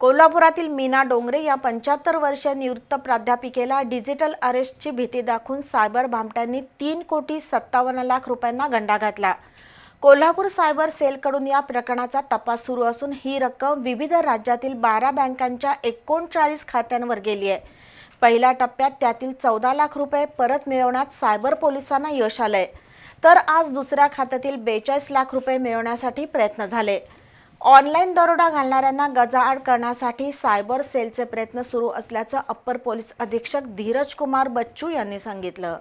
कोल्हापुरातील मीना डोंगरे या पंच्याहत्तर वर्षीय निवृत्त प्राध्यापिकेला डिजिटल अरेस्टची भीती दाखवून सायबर भामट्यांनी तीन कोटी सत्तावन्न लाख रुपयांना गंडा घातला. कोल्हापूर सायबर सेलकडून या प्रकरणाचा तपास सुरू असून ही रक्कम विविध राज्यातील बारा बँकांच्या एकोणचाळीस खात्यांवर गेली आहे. पहिल्या टप्प्यात त्यातील चौदा लाख रुपये परत मिळवण्यात सायबर पोलिसांना यश आलंय. तर आज दुसऱ्या खात्यातील बेचाळीस लाख रुपये मिळवण्यासाठी प्रयत्न झाले. ऑनलाईन दरोडा घालणाऱ्यांना गजाआड करण्यासाठी सायबर सेलचे प्रयत्न सुरू असल्याचं अप्पर पोलीस अधीक्षक धीरज कुमार बच्चू यांनी सांगितलं.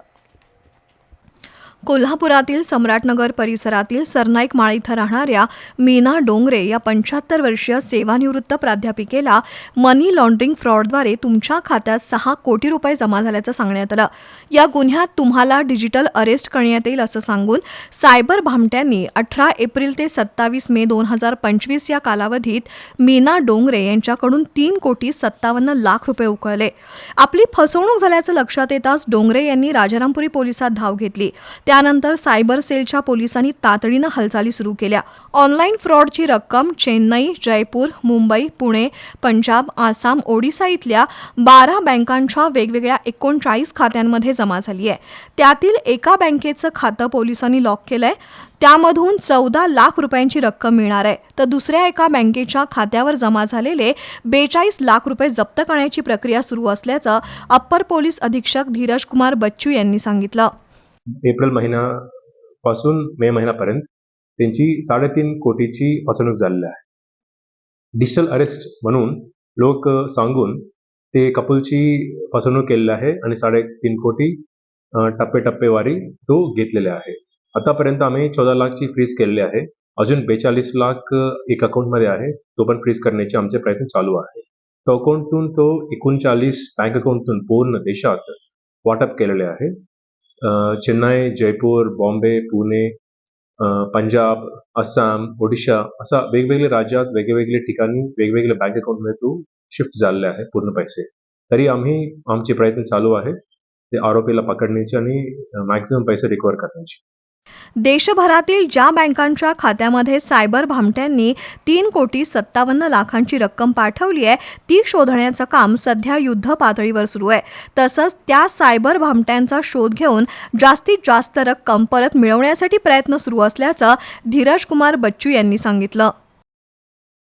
कोल्हापुरातील सम्राटनगर परिसरातील सरनाईक माळ इथं राहणाऱ्या मीना डोंगरे या पंच्याहत्तर वर्षीय सेवानिवृत्त प्राध्यापिकेला मनी लॉन्ड्रिंग फ्रॉडद्वारे तुमच्या खात्यात सहा कोटी रुपये जमा झाल्याचं सांगण्यात आलं. या गुन्ह्यात तुम्हाला डिजिटल अरेस्ट करण्यात येईल असं सांगून सायबर भामट्यांनी अठरा एप्रिल ते सत्तावीस मे दोन हजार पंचवीस या कालावधीत मीना डोंगरे यांच्याकडून तीन कोटी सत्तावन्न लाख रुपये उकळले. आपली फसवणूक झाल्याचं लक्षात येताच डोंगरे यांनी राजारामपुरी पोलिसात धाव घेतली. त्यानंतर सायबर सेलच्या पोलिसांनी तातडीनं हालचाली सुरू केल्या. ऑनलाईन फ्रॉडची रक्कम चेन्नई जयपूर मुंबई पुणे पंजाब आसाम ओडिसा इथल्या बारा बँकांच्या वेगवेगळ्या एकोणचाळीस खात्यांमध्ये जमा झाली आहे. त्यातील एका बँकेचं खातं पोलिसांनी लॉक केलंय. त्यामधून चौदा लाख रुपयांची रक्कम मिळणार आहे. तर दुसऱ्या एका बँकेच्या खात्यावर जमा झालेले बेचाळीस लाख रुपये जप्त करण्याची प्रक्रिया सुरू असल्याचं अप्पर पोलीस अधीक्षक धीरज कुमार बच्चू यांनी सांगितलं. एप्रिल महिन्यापासून मे महिन्यापर्यंत त्यांची साडेतीन कोटीची फसवणूक झालेली आहे. डिजिटल अरेस्ट म्हणून लोक सांगून ते कपूलची फसवणूक केलेली आहे आणि साडेतीन कोटी टप्पेटप्पेवारी तो घेतलेले आहे. आतापर्यंत आम्ही चौदा लाखची फ्रीज केलेली आहे. अजून बेचाळीस लाख एक अकाउंटमध्ये आहे. तो पण फ्रीज करण्याचे आमचे प्रयत्न चालू आहे. तो अकाउंटतून तो एकोणचाळीस बँक अकाउंटतून पूर्ण देशात वाटप केलेले आहे. चेन्नई जयपूर बॉम्बे पुणे पंजाब आसाम ओडिशा असा वेगवेगळ्या राज्यात वेगवेगळ्या ठिकाणी वेगवेगळ्या बँक अकाउंटमध्ये तो शिफ्ट झालेले आहे पूर्ण पैसे. तरी आम्ही आमचे प्रयत्न चालू आहे ते आरोपीला पकडण्याचे आणि मॅक्झिमम पैसे रिकवर करण्याचे. देशभरातील ज्या बँकांच्या खात्यामध्ये सायबर भामट्यांनी तीन कोटी सत्तावन्न लाखांची रक्कम पाठवली आहे ती शोधण्याचं काम सध्या युद्ध पातळीवर सुरू आहे. तसंच त्या सायबर भामट्यांचा शोध घेऊन जास्तीत जास्त रक्कम परत मिळवण्यासाठी प्रयत्न सुरू असल्याचं धीरज कुमार बच्चू यांनी सांगितलं.